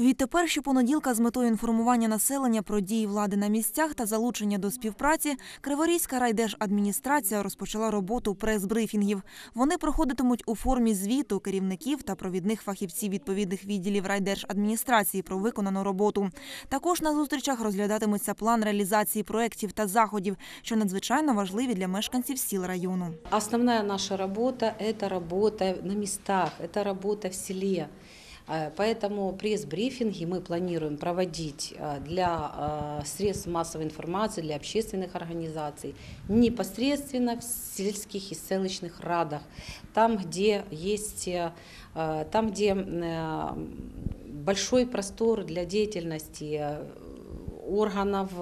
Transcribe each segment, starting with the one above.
Відтепер щопонеділка з метою інформування населення про дії влади на місцях та залучення до співпраці Криворізька райдержадміністрація розпочала роботу прес-брифінгів. Вони проходитимуть у формі звіту керівників та провідних фахівців відповідних відділів райдержадміністрації про виконану роботу. Також на зустрічах розглядатиметься план реалізації проєктів та заходів, що надзвичайно важливі для мешканців сіл району. Основная наша работа – это работа на местах, это работа в селе. Э, Поэтому пресс-брифинги мы планируем проводить э, для э, средств массовой информации, для общественных организаций, непосредственно в сельских и селищных радах, там, где есть, там, где большой простор для деятельности органов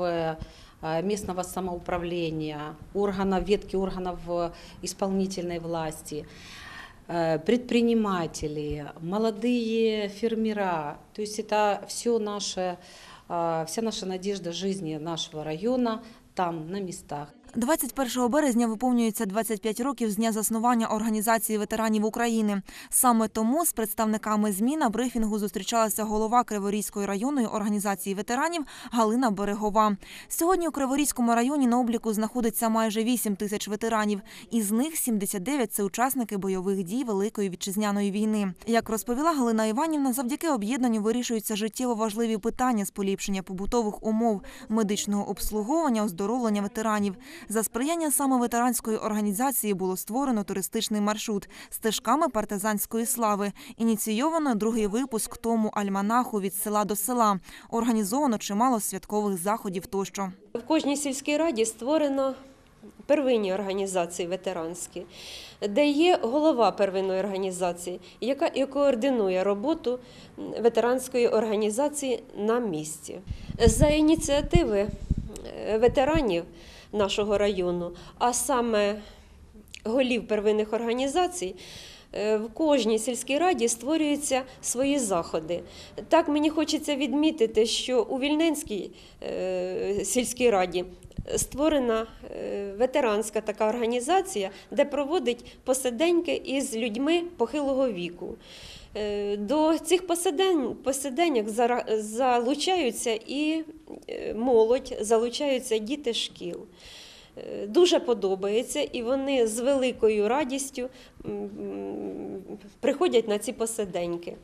местного самоуправления, органов, ветки органов исполнительной власти, предприниматели, молодые фермера. То есть это все наше, э, вся наша надежда жизни нашего района там, на местах. 21 березня виповнюється 25 років з дня заснування Організації ветеранів України. Саме тому з представниками ЗМІ на брифінгу зустрічалася голова Криворізької районної організації ветеранів Галина Берегова. Сьогодні у Криворізькому районі на обліку знаходиться майже 8 тисяч ветеранів. Із них 79 – це учасники бойових дій Великої вітчизняної війни. Як розповіла Галина Іванівна, завдяки об'єднанню вирішуються життєво важливі питання з поліпшення побутових умов, медичного обслуговування, оздоровлення ветеранів. За сприяння саме ветеранської організації було створено туристичний маршрут стежками партизанської слави. Ініційовано другий випуск тому альманаху від села до села. Організовано чимало святкових заходів тощо. В кожній сільській раді створено первинні організації ветеранські, де є голова первинної організації, яка і координує роботу ветеранської організації на місці. За ініціативи ветеранів нашого району, а саме голів первинних організацій. Е, В кожній сільській раді створюються свої заходи. Так мені хочеться відмітити, що у Вільненській е, сільській раді створена е, ветеранська така організація, де проводить посиденьки із людьми похилого віку. До цих посидень, посиденьок залучаються і молодь, залучаються діти шкіл. Дуже подобається, і вони з великою радістю приходять на ці посиденьки.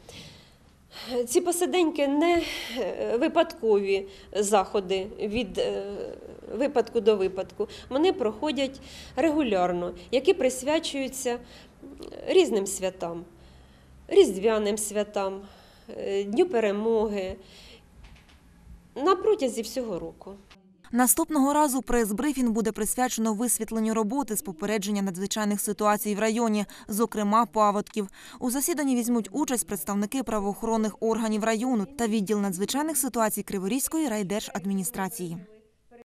Ці посиденьки не е, випадкові заходи від е, випадку до випадку. Вони проходять регулярно, які присвячуються різним святам, різдвяним святам, е, Дню перемоги на протязі всього року. Наступного разу прес-брифінг буде присвячено висвітленню роботи з попередження надзвичайних ситуацій в районі, зокрема паводків. У засіданні візьмуть участь представники правоохоронних органів району та відділ надзвичайних ситуацій Криворізької райдержадміністрації.